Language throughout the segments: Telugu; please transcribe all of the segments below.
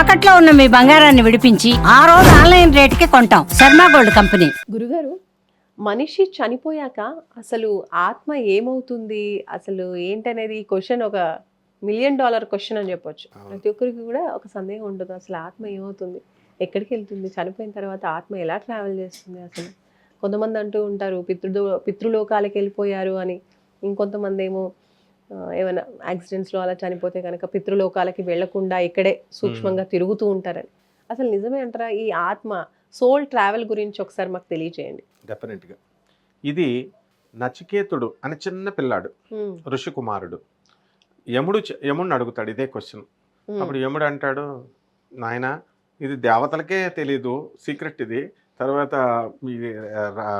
తాకట్లో ఉన్న మీ బంగారాన్ని విడిపించి ఆ రోజు ఆన్లైన్ రేటుకి కొంటాం. Sharma gold company. గురుగారు మనిషి చనిపోయాక అసలు ఆత్మ ఏమవుతుంది? అసలు ఏంటనేది ఈ క్వశ్చన్ ఒక మిలియన్ డాలర్ క్వశ్చన్ అని చెప్పొచ్చు. ప్రతి ఒక్కరికి కూడా ఒక సందేహం ఉంటుంది అసలు ఆత్మ ఏమవుతుంది? ఎక్కడికి వెళ్తుంది? చనిపోయిన తర్వాత ఆత్మ ఎలా ట్రావెల్ చేస్తుంది అసలు? కొంతమంది అంటూ ఉంటారు పితృదో పితృలోకాలకు వెళ్ళిపోయారు అని. ఇంకొంతమంది ఏమో ఏమైనా యాక్సిడెంట్స్లో అలా చనిపోతే కనుక పితృలోకాలకి వెళ్ళకుండా ఇక్కడే సూక్ష్మంగా తిరుగుతూ ఉంటారని. అసలు నిజమే అంటారా? ఈ ఆత్మ సోల్ ట్రావెల్ గురించి ఒకసారి మాకు తెలియజేయండి డెఫినెట్గా ఇది నచికేతుడు అని చిన్న పిల్లాడు ఋషికుమారుడు. యముడు యముడిని అడుగుతాడు ఇదే క్వశ్చన్ అప్పుడు యముడు అంటాడు నాయన ఇది దేవతలకే తెలీదు సీక్రెట్ ఇది. తర్వాత మీ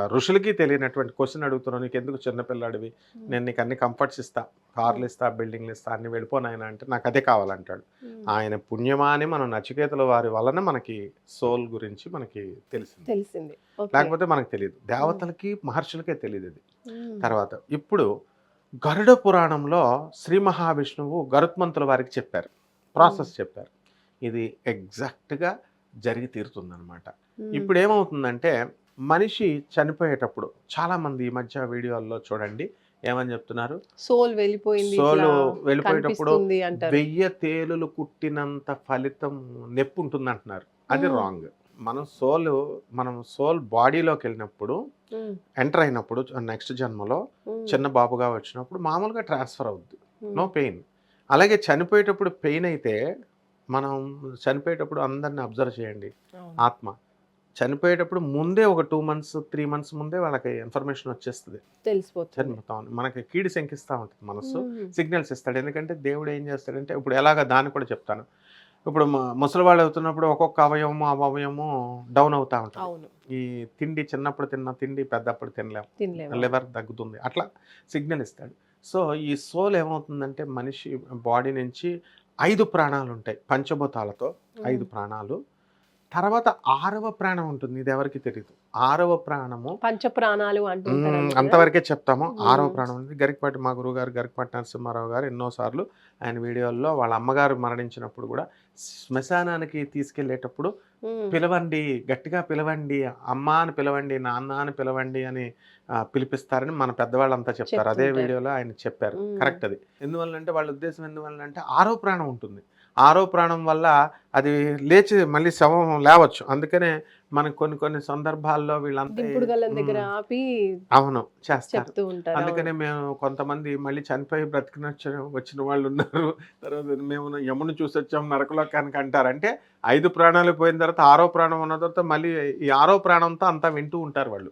ఋషులకి తెలియనటువంటి క్వశ్చన్ అడుగుతున్నావు నీకు ఎందుకు చిన్నపిల్లాడివి నేను నీకు అన్ని కంఫర్ట్స్ ఇస్తా. కార్లు ఇస్తా బిల్డింగ్లు ఇస్తా అన్ని వెళ్ళిపోనాయన అంటే నాకు అదే కావాలంటాడు. ఆయన పుణ్యమా అని మనం నచికేతుల వారి వలన మనకి సోల్ గురించి మనకి తెలిసింది. తెలిసింది. లేకపోతే మనకు తెలియదు. దేవతలకి మహర్షులకే తెలియదు ఇది తర్వాత ఇప్పుడు గరుడ పురాణంలో శ్రీ మహావిష్ణువు గరుత్మంతుల వారికి చెప్పారు. ప్రాసెస్ చెప్పారు. ఇది ఎగ్జాక్ట్గా జరిగి తీరుతుందన్నమాట. ఉమ్, ఇప్పుడు ఏమవుతుందంటే మనిషి చనిపోయేటప్పుడు చాలామంది ఈ మధ్య వీడియోల్లో చూడండి ఏమని చెప్తున్నారు? సోల్ వెళ్ళిపోయింది సోలు వెళ్ళిపోయేటప్పుడు వెయ్యి తేలులు కుట్టినంత ఫలితం నొప్పి ఉంటుంది అంటున్నారు అది. రాంగ్. మనం సోలు మనం సోల్ బాడీలోకి వెళ్ళినప్పుడు ఎంటర్ అయినప్పుడు నెక్స్ట్ జన్మలో చిన్న బాబుగా వచ్చినప్పుడు మామూలుగా ట్రాన్స్ఫర్ అవుద్ది. No pain. అలాగే చనిపోయేటప్పుడు పెయిన్ అయితే మనం చనిపోయేటప్పుడు అందరిని అబ్జర్వ్ చేయండి. ఆత్మ. చనిపోయేటప్పుడు ముందే ఒక టూ మంత్స్ త్రీ మంత్స్ ముందే వాళ్ళకి ఇన్ఫర్మేషన్ వచ్చేస్తుంది. తెలిసిపోతుంది. మనకి కీడి శంకిస్తూ ఉంటుంది మనసు సిగ్నల్స్ ఇస్తాడు. ఎందుకంటే దేవుడు ఏం చేస్తాడంటే ఇప్పుడు ఎలాగ దాన్ని కూడా చెప్తాను. ఇప్పుడు మ- ముసలి వాళ్ళు అవుతున్నప్పుడు ఒక్కొక్క అవయవము అవయవము డౌన్ అవుతూ ఉంటుంది. ఈ తిండి చిన్నప్పుడు తిన్న తిండి పెద్దప్పుడు తినలేం. తినలేము. లివర్ తగ్గుతుంది. అట్లా సిగ్నల్ ఇస్తాడు. సో ఈ సోల్ ఏమవుతుందంటే మనిషి బాడీ నుంచి ఐదు ప్రాణాలు ఉంటాయి పంచభూతాలతో ఐదు ప్రాణాలు. తర్వాత ఆరవ ప్రాణం ఉంటుంది. ఇది ఎవరికి తెలియదు ఆరవ ప్రాణము పంచ ప్రాణాలు మ్మ్, అంటుంటారు అంతవరకే చెప్తాము. ఆరవ. ప్రాణం ఉంది గరికపాటి మా గురువు గారు గరికపాటి నరసింహారావు గారు ఎన్నోసార్లు ఆయన వీడియోల్లో వాళ్ళ అమ్మగారు మరణించినప్పుడు కూడా శ్మశానానికి తీసుకెళ్ళేటప్పుడు పిలవండి గట్టిగా పిలవండి అమ్మ అని పిలవండి నాన్న అని పిలవండి అని పిలిపిస్తారని మన పెద్దవాళ్ళంతా చెప్తారు. అదే. వీడియోలో ఆయన చెప్పారు. కరెక్ట్ అది. ఎందువల్లంటే వాళ్ళ ఉద్దేశం ఎందువల్లంటే ఆరో ప్రాణం ఉంటుంది. ఆరో ప్రాణం వల్ల అది లేచి మళ్ళీ శవం లేవచ్చు. అందుకనే మనకు కొన్ని కొన్ని సందర్భాల్లో వీళ్ళంతా అవును చేస్తారు. అందుకనే మేము కొంతమంది మళ్ళీ చనిపోయి బ్రతికిన వచ్చిన- వాళ్ళు ఉన్నారు. తర్వాత మేము యముని చూసి వచ్చాం నరకలోకానికి అంటారు. అంటే ఐదు ప్రాణాలు పోయిన తర్వాత ఆరో ప్రాణం ఉన్న తర్వాత మళ్ళీ ఈ ఆరో ప్రాణంతో అంతా వింటూ ఉంటారు వాళ్ళు.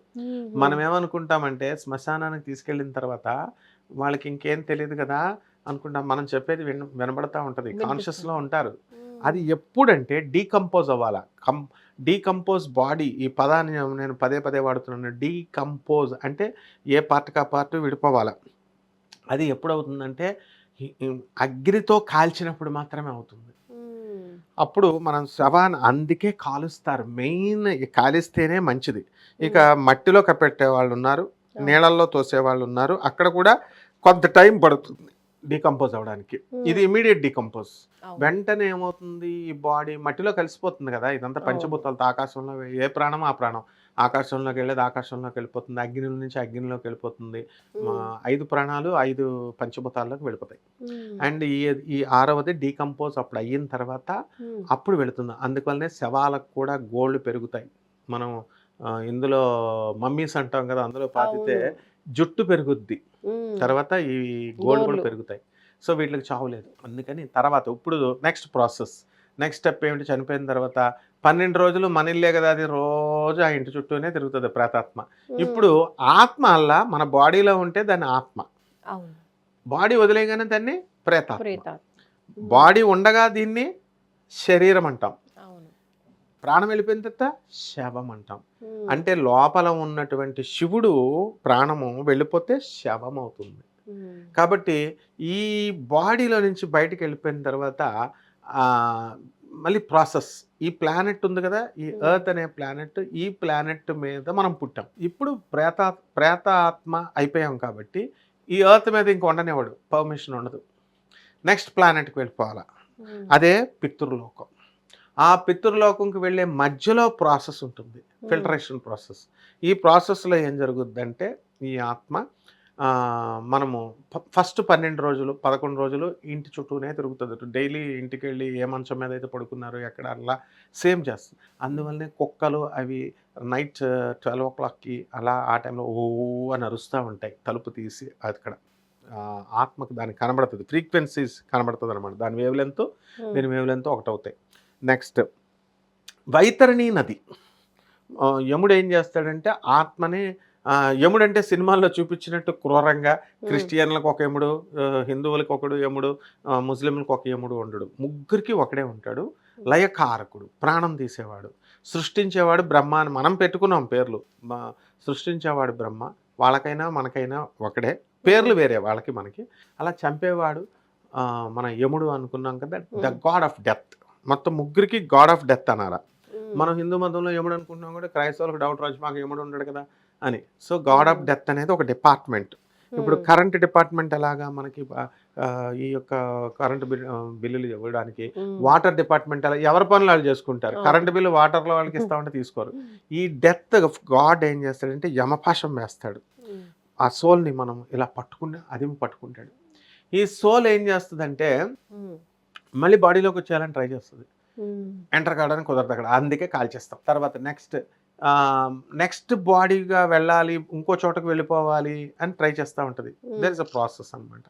మనం ఏమనుకుంటామంటే శ్మశానానికి తీసుకెళ్ళిన తర్వాత వాళ్ళకి ఇంకేం తెలియదు కదా అనుకుంటాం మనం చెప్పేది విన వినబడతా ఉంటుంది. కాన్షియస్లో ఉంటారు. అది ఎప్పుడంటే డీకంపోజ్ అవ్వాలా. కం డీకంపోజ్ బాడీ ఈ పదాన్ని నేను పదే పదే వాడుతున్నాను. డీకంపోజ్ అంటే ఏ పార్ట్కి ఆ పార్ట్ విడిపోవాలి. అది ఎప్పుడవుతుందంటే అగ్నితో కాల్చినప్పుడు మాత్రమే అవుతుంది. అప్పుడు మనం శవాన్ని అందుకే కాలుస్తారు. మెయిన్ కాలిస్తేనే మంచిది. ఇక మట్టిలో కప్పెట్టే వాళ్ళు ఉన్నారు నీళ్ళల్లో తోసే వాళ్ళు ఉన్నారు. అక్కడ కూడా కొంత టైం పడుతుంది. డీకంపోజ్ అవడానికి ఇది ఇమీడియట్ డీకంపోజ్. వెంటనే ఏమవుతుంది? ఈ బాడీ మట్టిలో కలిసిపోతుంది కదా ఇదంతా పంచభూతాలతో ఆకాశంలో ఏ ప్రాణం ఆ ప్రాణం. ఆకాశంలోకి వెళ్ళేది ఆకాశంలోకి వెళ్ళిపోతుంది అగ్ని నుంచి అగ్నిలోకి వెళ్ళిపోతుంది. మా ఐదు ప్రాణాలు ఐదు పంచభూతాల్లోకి వెళ్ళిపోతాయి. మ్మ్. అండ్ ఈ ఈ ఆరవది డీకంపోజ్ అప్పుడు అయిన తర్వాత. అప్పుడు వెళుతుంది. అందువల్లనే శవాలకు కూడా గోల్డ్ పెరుగుతాయి. మనం ఇందులో మమ్మీస్ అంటాం కదా అందులో పాతితే. జుట్టు పెరుగుద్ది. తర్వాత ఈ గోల్డ్ కూడా. పెరుగుతాయి. సో వీటికి చావులేదు అందుకని తర్వాత ఇప్పుడు నెక్స్ట్ ప్రాసెస్. నెక్స్ట్ స్టెప్ ఏమిటి? చనిపోయిన తర్వాత పన్నెండు రోజులు మన ఇల్లే కదా అది రోజు ఆ ఇంటి చుట్టూనే తిరుగుతుంది ప్రేతాత్మ. ఇప్పుడు ఆత్మ అల్లా మన బాడీలో ఉంటే దాన్ని ఆత్మ. బాడీ వదిలేగానే దాన్ని ప్రేతాత్మ. బాడీ ఉండగా దీన్ని శరీరం అంటాం. ప్రాణం వెళ్ళిపోయిన తర్వాత శవం అంటాం. అంటే లోపల ఉన్నటువంటి శివుడు ప్రాణము వెళ్ళిపోతే శవం అవుతుంది. కాబట్టి ఈ బాడీలో నుంచి బయటికి వెళ్ళిపోయిన తర్వాత మళ్ళీ ప్రాసెస్ ఈ ప్లానెట్ ఉంది కదా ఈ. ఎర్త్ అనే ప్లానెట్ ఈ ప్లానెట్ మీద మనం పుట్టాం ఇప్పుడు ప్రేత ప్రేతాత్మ అయిపోయాం కాబట్టి ఈ ఎర్త్ మీద ఇంక ఉండనివ్వడు పర్మిషన్ ఉండదు నెక్స్ట్ ప్లానెట్కి వెళ్ళిపోవాలా. అదే పితృలోకం ఆ పితృలోకంకి వెళ్ళే మధ్యలో ప్రాసెస్ ఉంటుంది. Filtration process. ఈ ప్రాసెస్లో ఏం జరుగుద్దంటే ఈ ఆత్మ మనము ఫస్ట్ పన్నెండు రోజులు పదకొండు రోజులు ఇంటి చుట్టూనే తిరుగుతుంది. డైలీ ఇంటికి వెళ్ళి ఏ మంచం మీద అయితే పడుకున్నారో ఎక్కడ అలా సేమ్ చేస్తుంది. అందువల్లనే కుక్కలు అవి నైట్ ట్వెల్వ్ ఓ క్లాక్కి అలా ఆ టైంలో ఓ అని అరుస్తూ ఉంటాయి. తలుపు తీసి అక్కడ. ఆత్మకు దానికి కనబడుతుంది. ఫ్రీక్వెన్సీస్ కనబడుతుంది అనమాట దాని వేవ్ లెంత్ దీని వేవ్ లెంత్ ఒకటవుతాయి. నెక్స్ట్ వైతరణి నది. యముడు ఏం చేస్తాడంటే ఆత్మని యముడు అంటే సినిమాల్లో చూపించినట్టు క్రూరంగా క్రిస్టియన్లకు ఒక యముడు హిందువులకు ఒకడు యముడు ముస్లింలకు ఒక యముడు ఉండడు. ముగ్గురికి ఒకడే ఉంటాడు. లయకారకుడు ప్రాణం తీసేవాడు. సృష్టించేవాడు బ్రహ్మ అని మనం పెట్టుకున్నాం పేర్లు. సృష్టించేవాడు బ్రహ్మ వాళ్ళకైనా మనకైనా ఒకడే. పేర్లు వేరే వాళ్ళకి మనకి. అలా చంపేవాడు మన యముడు అనుకున్నాం కదా ద గాడ్ ఆఫ్ డెత్. మొత్తం ముగ్గురికి గాడ్ ఆఫ్ డెత్ అనాలా మనం హిందూ మతంలో యముడు అనుకుంటున్నాం కూడా క్రైస్తవులకు డౌట్ రాజు మాకు యముడు ఉండడు కదా అని. సో గాడ్ ఆఫ్ డెత్ అనేది ఒక డిపార్ట్మెంట్ ఇప్పుడు కరెంట్ డిపార్ట్మెంట్ ఎలాగా మనకి ఈ యొక్క కరెంట్ బిల్లులు ఇవ్వడానికి వాటర్ డిపార్ట్మెంట్ అలా ఎవరి పనులు వాళ్ళు చేసుకుంటారు. కరెంట్ బిల్లు వాటర్లో వాళ్ళకి ఇస్తామంటే తీసుకోరు. ఈ డెత్ గాడ్ ఏం చేస్తాడంటే యమపాశం వేస్తాడు. ఆ సోల్ని మనం ఇలా పట్టుకుని అదిమి పట్టుకుంటాడు. ఈ సోల్ ఏం చేస్తుందంటే మళ్ళీ బాడీలోకి వచ్చేయాలని ట్రై చేస్తుంది. ఎంటర్ కావడానికి కుదరదు అక్కడ. అందుకే కాల్చేస్తాం తర్వాత నెక్స్ట్ నెక్స్ట్ బాడీగా వెళ్ళాలి ఇంకో చోటకు వెళ్ళిపోవాలి అని ట్రై చేస్తూ ఉంటుంది. దర్ ఇస్ అ ప్రాసెస్ అన్నమాట.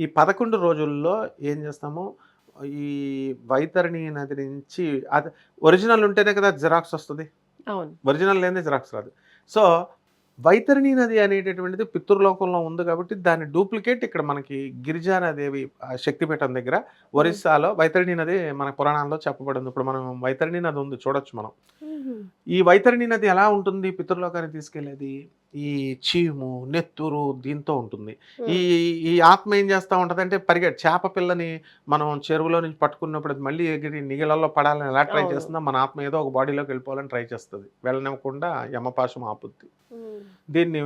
ఈ పదకొండు రోజుల్లో ఏం చేస్తాము ఈ వైతరణి నది నుంచి అది ఒరిజినల్ ఉంటేనే కదా జిరాక్స్ వస్తుంది. ఒరిజినల్ లేదే జిరాక్స్ రాదు. సో వైతరణి నది అనేటటువంటిది పితృలోకంలో ఉంది కాబట్టి దాని డూప్లికేట్ ఇక్కడ మనకి గిరిజానదేవి శక్తిపీఠం దగ్గర ఒరిస్సాలో వైతరణి నది మన పురాణాల్లో చెప్పబడింది. ఇప్పుడు మనం వైతరణి నది ఉంది చూడొచ్చు మనం. ఈ వైతరణి నది ఎలా ఉంటుంది? పితృలోకానికి తీసుకెళ్ళేది ఈ చీము నెత్తురు దీంతో ఉంటుంది. ఈ ఈ ఆత్మ ఏం చేస్తూ ఉంటుంది అంటే పరిగె చేప పిల్లని మనం చెరువులో నుంచి పట్టుకున్నప్పుడు అది మళ్ళీ ఎగిరి నీళ్ళల్లో పడాలని ఎలా ట్రై. చేస్తుందో మన ఆత్మ ఏదో ఒక బాడీలోకి వెళ్ళిపోవాలని ట్రై చేస్తుంది. వెళ్ళనివ్వకుండా యమపాశం ఆపుద్ది. దీన్ని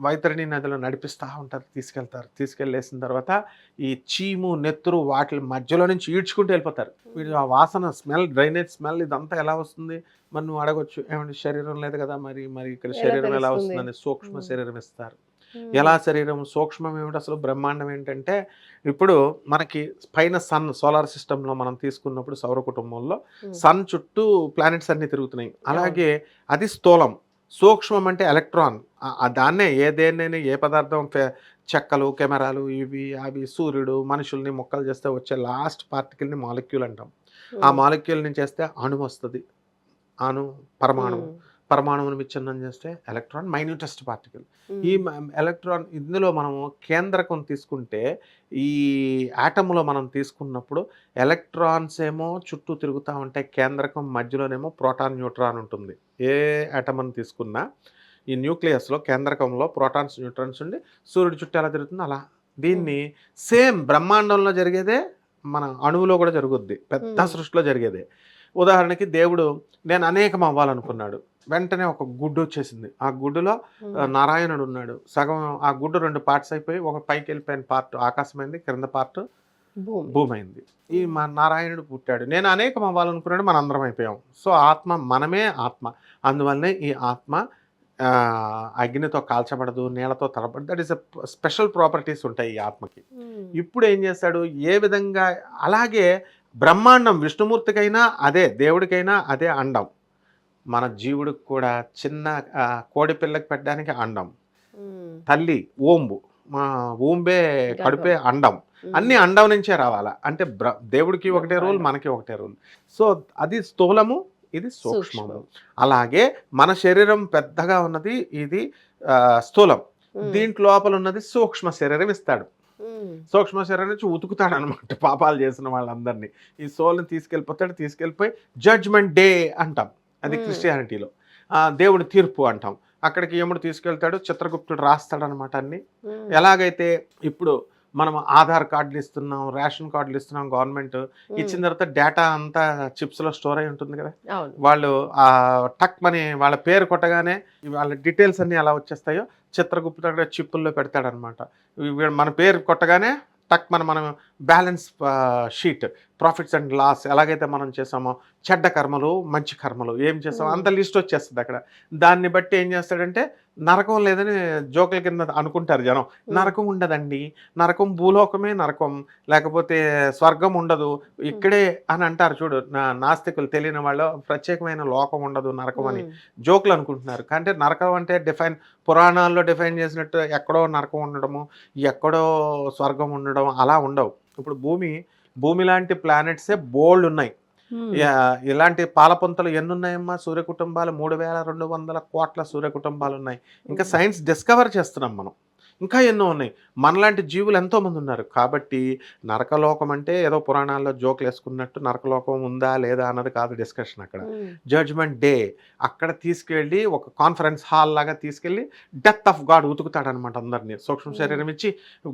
వైతరణి నదిలో నడిపిస్తూ ఉంటారు తీసుకెళ్తారు. తీసుకెళ్ళేసిన తర్వాత ఈ చీము నెత్తురు వాటి మధ్యలో నుంచి ఈడ్చుకుంటూ వెళ్ళిపోతారు. వీడు ఆ వాసన స్మెల్ డ్రైనేజ్ స్మెల్ ఇదంతా ఎలా వస్తుంది? మరి నువ్వు అడగొచ్చు. ఏమంటే శరీరం లేదు కదా మరి మరి ఇక్కడ శరీరం ఎలా? వస్తుందని సూక్ష్మ. శరీరం ఇస్తారు. ఎలా శరీరం? సూక్ష్మం ఏమిటి అసలు? బ్రహ్మాండం ఏంటంటే ఇప్పుడు మనకి పైన సన్ సోలార్ సిస్టంలో మనం తీసుకున్నప్పుడు సౌర కుటుంబంలో. సన్ చుట్టూ ప్లానెట్స్ అన్ని తిరుగుతున్నాయి. అలాగే అది స్థూలం. సూక్ష్మం అంటే ఎలక్ట్రాన్. దాన్నే ఏ దేన్నైనా ఏ పదార్థం చెక్కలు కెమెరాలు ఇవి అవి సూర్యుడు మనుషుల్ని మొక్కలు చేస్తే వచ్చే లాస్ట్ పార్టికల్ని మాలిక్యూల్ అంటాం. ఆ మాలిక్యూల్ నుంచి చేస్తే అణు వస్తుంది. అణు పరమాణువు. పరమాణువుని విచ్ఛిన్నం చేస్తే ఎలక్ట్రాన్ మైన్యూటెస్ట్ పార్టికల్. ఈ ఎలక్ట్రాన్ ఇందులో మనము కేంద్రకం తీసుకుంటే ఈ ఆటంలో మనం తీసుకున్నప్పుడు ఎలక్ట్రాన్స్ ఏమో చుట్టూ తిరుగుతూ ఉంటాయి కేంద్రకం మధ్యలోనేమో ప్రోటాన్ న్యూట్రాన్ ఉంటుంది. ఏ ఆటమ్ని తీసుకున్నా ఈ న్యూక్లియస్లో కేంద్రకంలో ప్రోటాన్స్ న్యూట్రాన్స్ ఉండి సూర్యుడి చుట్టూ ఎలా తిరుగుతుందో అలా. దీన్ని సేమ్ బ్రహ్మాండంలో జరిగేదే మన అణువులో కూడా జరుగుద్ది. పెద్ద. సృష్టిలో జరిగేదే. ఉదాహరణకి దేవుడు నేను అనేకం అవ్వాలనుకున్నాడు. వెంటనే ఒక గుడ్డు వచ్చేసింది. ఆ గుడ్డులో నారాయణుడు ఉన్నాడు. సగం ఆ గుడ్డు రెండు పార్ట్స్ అయిపోయి ఒక పైకి వెళ్ళిపోయిన పార్ట్ ఆకాశమైంది క్రింద పార్ట్ భూమి అయింది ఈ మా నారాయణుడు పుట్టాడు. నేను అనేకం అవ్వాలనుకున్నాడు మన అందరం అయిపోయాం. సో ఆత్మ మనమే ఆత్మ. అందువల్లనే ఈ ఆత్మ అగ్నితో కాల్చబడదు నీళ్ళతో తలబడదు దట్ ఈస్ స్పెషల్ ప్రాపర్టీస్ ఉంటాయి ఈ ఆత్మకి. ఇప్పుడు ఏం చేస్తాడు? ఏ విధంగా అలాగే బ్రహ్మాండం విష్ణుమూర్తికైనా అదే దేవుడికైనా అదే అండం. మన జీవుడికి కూడా చిన్న కోడి పిల్లకి పెట్టడానికి అండం. తల్లి ఓంబు మా ఓంబే కడుపే అండం. అన్ని అండం నుంచే రావాలా? అంటే దేవుడికి ఒకటే రూల్ మనకి ఒకటే రూల్. సో అది స్థూలము ఇది సూక్ష్మము. అలాగే మన శరీరం పెద్దగా ఉన్నది ఇది స్థూలం. దీంట్లో లోపల ఉన్నది సూక్ష్మ శరీరం ఇస్తాడు. సూక్ష్మ శరీరం నుంచి ఉతుకుతాడు అనమాట పాపాలు చేసిన వాళ్ళందరినీ. ఈ సోల్ని తీసుకెళ్ళిపోతాడు తీసుకెళ్ళిపోయి జడ్జ్మెంట్ డే అంటాం. అది. క్రిస్టియానిటీలో. ఆ, దేవుడి తీర్పు అంటాం. అక్కడికి యముడు తీసుకెళ్తాడు చిత్రగుప్తుడు రాస్తాడు అనమాట అన్ని ఎలాగైతే ఇప్పుడు మనం ఆధార్ కార్డులు ఇస్తున్నాం రేషన్ కార్డులు ఇస్తున్నాం గవర్నమెంట్ ఇచ్చిన తర్వాత డేటా అంతా చిప్స్లో స్టోర్ అయి ఉంటుంది కదా? వాళ్ళు ఆ టక్ మని వాళ్ళ పేరు కొట్టగానే వాళ్ళ డీటెయిల్స్ అన్నీ ఎలా వచ్చేస్తాయో చిత్రగుప్తుడు అక్కడ చిప్పుల్లో పెడతాడనమాట. మన పేరు కొట్టగానే టక్ మన మనం balance sheet profits and loss ఎలాగైతే మనం చేసామో చెడ్డ కర్మలు మంచి కర్మలు ఏం చేసామో. అంత లిస్ట్ వచ్చేస్తుంది అక్కడ దాన్ని బట్టి ఏం చేస్తాడంటే నరకం లేదని జోకుల కింద అనుకుంటారు జనం. నరకం ఉండదండి. నరకం భూలోకమే నరకం. లేకపోతే స్వర్గం ఉండదు. ఇక్కడే అని అంటారు చూడు నా నాస్తికులు తెలియని వాళ్ళు ప్రత్యేకమైన లోకం ఉండదు నరకం అని. జోకులు అనుకుంటున్నారు. అంటే నరకం అంటే డిఫైన్ పురాణాల్లో డిఫైన్ చేసినట్టు ఎక్కడో నరకం ఉండడము ఎక్కడో స్వర్గం ఉండడం అలా ఉండవు. ఇప్పుడు భూమి భూమి లాంటి ప్లానెట్సే బోల్డ్ ఉన్నాయి. ఇలాంటి పాలపొంతలు ఎన్ని ఉన్నాయమ్మా సూర్య కుటుంబాలు మూడు వేల రెండు వందల కోట్ల సూర్య కుటుంబాలు ఉన్నాయి ఇంకా సైన్స్ డిస్కవర్ చేస్తున్నాం మనం. ఇంకా ఎన్నో ఉన్నాయి. మనలాంటి జీవులు ఎంతో మంది ఉన్నారు. కాబట్టి నరకలోకం అంటే ఏదో పురాణాల్లో జోకులు వేసుకున్నట్టు నరకలోకం ఉందా లేదా అన్నది కాదు డిస్కషన్ అక్కడ. Judgement day. అక్కడ తీసుకెళ్ళి ఒక కాన్ఫరెన్స్ హాల్ లాగా తీసుకెళ్ళి డెత్ ఆఫ్ గాడ్ ఉతుకుతాడనమాట అందరినీ. సూక్ష్మ శరీరం ఇచ్చి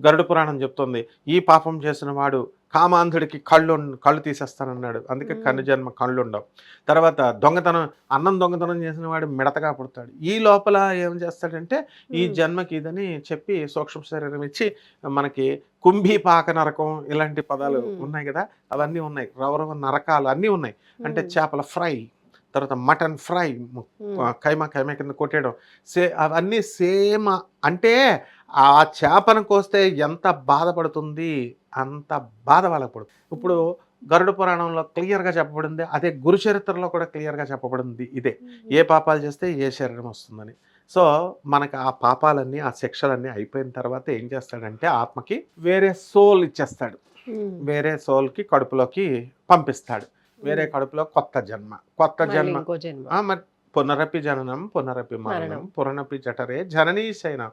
గరుడ పురాణం చెప్తుంది. ఈ పాపం చేసిన వాడు కామాంధుడికి కళ్ళు కళ్ళు తీసేస్తానన్నాడు అందుకే. కన్ను జన్మ కళ్ళు ఉండవు తర్వాత దొంగతనం అన్నం దొంగతనం చేసిన వాడు మిడతగా పుడతాడు ఈ లోపల ఏం చేస్తాడంటే ఈ. జన్మకి ఇదని చెప్పి సూక్ష్మ శరీరం ఇచ్చి మనకి కుంభీపాక నరకం ఇలాంటి పదాలు. ఉన్నాయి కదా అవన్నీ ఉన్నాయి రవరవ నరకాలు అన్నీ ఉన్నాయి అంటే. చేపల ఫ్రై తర్వాత మటన్ ఫ్రై. కైమా కైమా కింద కొట్టేయడం. సే అవన్నీ సేమ్ అంటే ఆ చేపను కోస్తే ఎంత బాధపడుతుంది అంత బాధ వాళ్ళకి పడుతుంది. ఇప్పుడు గరుడ పురాణంలో క్లియర్గా చెప్పబడింది అదే గురు చరిత్రలో కూడా క్లియర్గా చెప్పబడింది ఇదే. ఏ పాపాలు చేస్తే ఏ శరీరం వస్తుందని. సో మనకు ఆ పాపాలన్నీ ఆ శిక్షలన్నీ అయిపోయిన తర్వాత ఏం చేస్తాడంటే ఆత్మకి వేరే సోల్ ఇచ్చేస్తాడు. వేరే సోల్కి కడుపులోకి పంపిస్తాడు. వేరే కడుపులో కొత్త జన్మ కొత్త జన్మ. మరి పునరపి జననం పునరపి మరణం. పునరపి జఠరే జననీ శయనం.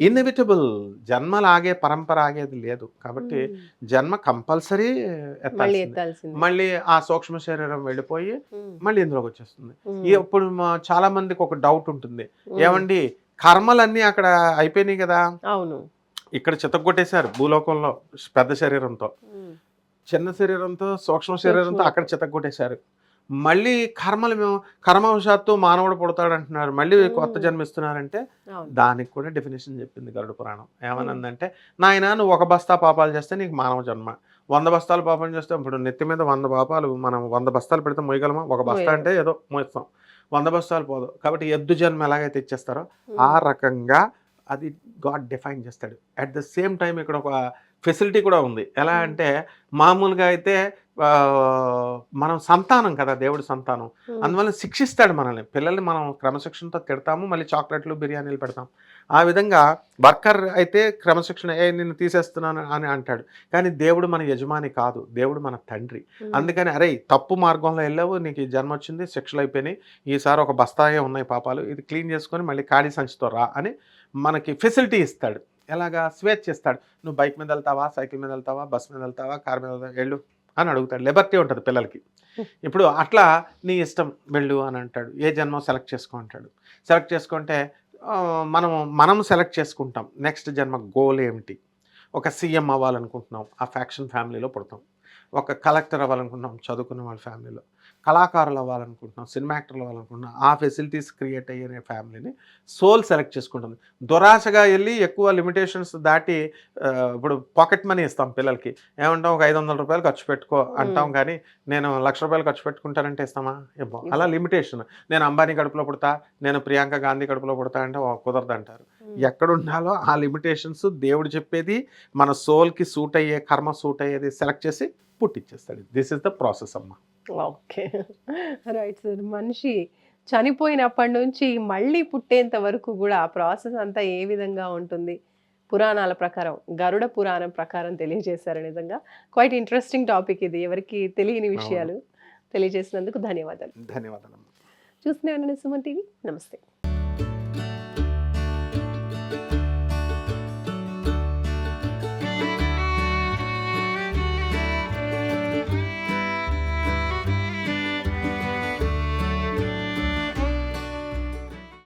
ఇన్ఎవిటబుల్ జన్మలు ఆగే పరంపర ఆగేది లేదు. కాబట్టి. జన్మ కంపల్సరీ మళ్ళీ ఎత్తాల్సింది. మళ్ళీ ఆ సూక్ష్మ శరీరం వెళ్ళిపోయి. మళ్ళీ ఇందులోకి వచ్చేస్తుంది. ఇప్పుడు చాలా మందికి ఒక డౌట్ ఉంటుంది. ఏమండి కర్మలన్నీ అక్కడ అయిపోయినాయి కదా? అవును. ఇక్కడ చితగొట్టేశారు భూలోకంలో పెద్ద శరీరంతో. చిన్న శరీరంతో సూక్ష్మ శరీరంతో. అక్కడ చితగొట్టేశారు మళ్ళీ కర్మలు మేము కర్మవశాత్తు మానవుడు పుడతాడు అంటున్నారు. మళ్ళీ. కొత్త జన్మిస్తున్నారంటే దానికి కూడా డెఫినేషన్ చెప్పింది గరుడ పురాణం. ఏమనందంటే నాయన నువ్వు ఒక బస్తా పాపాలు చేస్తే నీకు మానవ జన్మ. వంద బస్తాలు పాపం చేస్తే ఇప్పుడు నెత్తి మీద వంద పాపాలు మనం వంద బస్తాలు పెడితే మోయగలమా? ఒక బస్తా. అంటే ఏదో మోయిస్తాం. వంద బస్తాలు పోదు. కాబట్టి ఎద్దు జన్మ ఎలాగైతే ఇచ్చేస్తారో. ఆ రకంగా అది గాడ్ డిఫైన్ చేస్తాడు. అట్ ద సేమ్ టైం ఇక్కడ ఒక ఫెసిలిటీ కూడా ఉంది. ఎలా. అంటే మామూలుగా అయితే మనం సంతానం కదా దేవుడి సంతానం. అందువల్ల శిక్షిస్తాడు మనల్ని. పిల్లల్ని మనం క్రమశిక్షణతో తిడతాము మళ్ళీ చాక్లెట్లు బిర్యానీలు పెడతాం. ఆ విధంగా వర్కర్ అయితే క్రమశిక్షణ ఏ నిన్ను తీసేస్తున్నాను అని అంటాడు. కానీ దేవుడు మన యజమాని కాదు. దేవుడు మన తండ్రి. అందుకని అరే తప్పు మార్గంలో వెళ్ళావు నీకు ఈ జన్మ వచ్చింది శిక్షలు అయిపోయినాయి ఈసారి ఒక బస్తాయే ఉన్నాయి పాపాలు ఇది క్లీన్ చేసుకొని మళ్ళీ ఖాళీ సంచితో రా అని మనకి ఫెసిలిటీ ఇస్తాడు. ఎలాగా స్వేచ్ఛ ఇస్తాడు నువ్వు బైక్ మీద వెళ్తావా? సైకిల్ మీద వెళ్తావా? బస్ మీద వెళ్తావా? కార్ మీద వెళ్తావా? వెళ్ళు అని అడుగుతాడు. లిబర్టీ ఉంటుంది పిల్లలకి. ఇప్పుడు అట్లా నీ ఇష్టం వెళ్ళు అని అంటాడు. ఏ జన్మ సెలెక్ట్ చేసుకో అంటాడు. సెలెక్ట్ చేసుకుంటే మనం మనం సెలెక్ట్ చేసుకుంటాం. నెక్స్ట్ జన్మ గోల్ ఏమిటి? ఒక సీఎం అవ్వాలనుకుంటున్నాం. ఆ ఫ్యాక్షన్ ఫ్యామిలీలో పుడతాం. ఒక కలెక్టర్ అవ్వాలనుకుంటున్నాం. చదువుకున్న వాళ్ళ ఫ్యామిలీలో. కళాకారులు అవ్వాలనుకుంటున్నాం సినిమా యాక్టర్లు అవ్వాలనుకుంటున్నాం ఆ ఫెసిలిటీస్ క్రియేట్ అయ్యే ఫ్యామిలీని సోల్ సెలెక్ట్ చేసుకుంటుంది. దురాశగా వెళ్ళి ఎక్కువ లిమిటేషన్స్ దాటి ఇప్పుడు పాకెట్ మనీ ఇస్తాం పిల్లలకి. ఏమంటాం ఒక ఐదు వందల రూపాయలు ఖర్చు పెట్టుకో అంటాం కానీ నేను లక్ష రూపాయలు ఖర్చు పెట్టుకుంటానంటే ఇస్తామా? ఇవ్వం అలా లిమిటేషన్. నేను అంబానీ కడుపులో పుడతా నేను ప్రియాంక గాంధీ కడుపులో పుడతా అంటే కుదరదు అంటారు ఉమ్. ఎక్కడ ఉండాలో ఆ లిమిటేషన్స్ దేవుడు చెప్పేది మన సోల్కి సూట్ అయ్యే కర్మ సూట్ అయ్యేది సెలెక్ట్ చేసి పుట్టించేస్తాడు దిస్ ఇస్ ద ప్రాసెస్ అమ్మ. ఓకే. Right sir. మనిషి చనిపోయినప్పటి నుంచి మళ్ళీ పుట్టేంత వరకు కూడా ఆ ప్రాసెస్ అంతా ఏ విధంగా ఉంటుంది? పురాణాల ప్రకారం గరుడ పురాణం ప్రకారం తెలియజేశారు నిజంగా. క్వైట్ ఇంట్రెస్టింగ్ టాపిక్ ఇది. ఎవరికి తెలియని విషయాలు తెలియజేసినందుకు ధన్యవాదాలు. ధన్యవాదాలు. చూస్తూనే ఉండండి సుమన్ టీవీ. నమస్తే.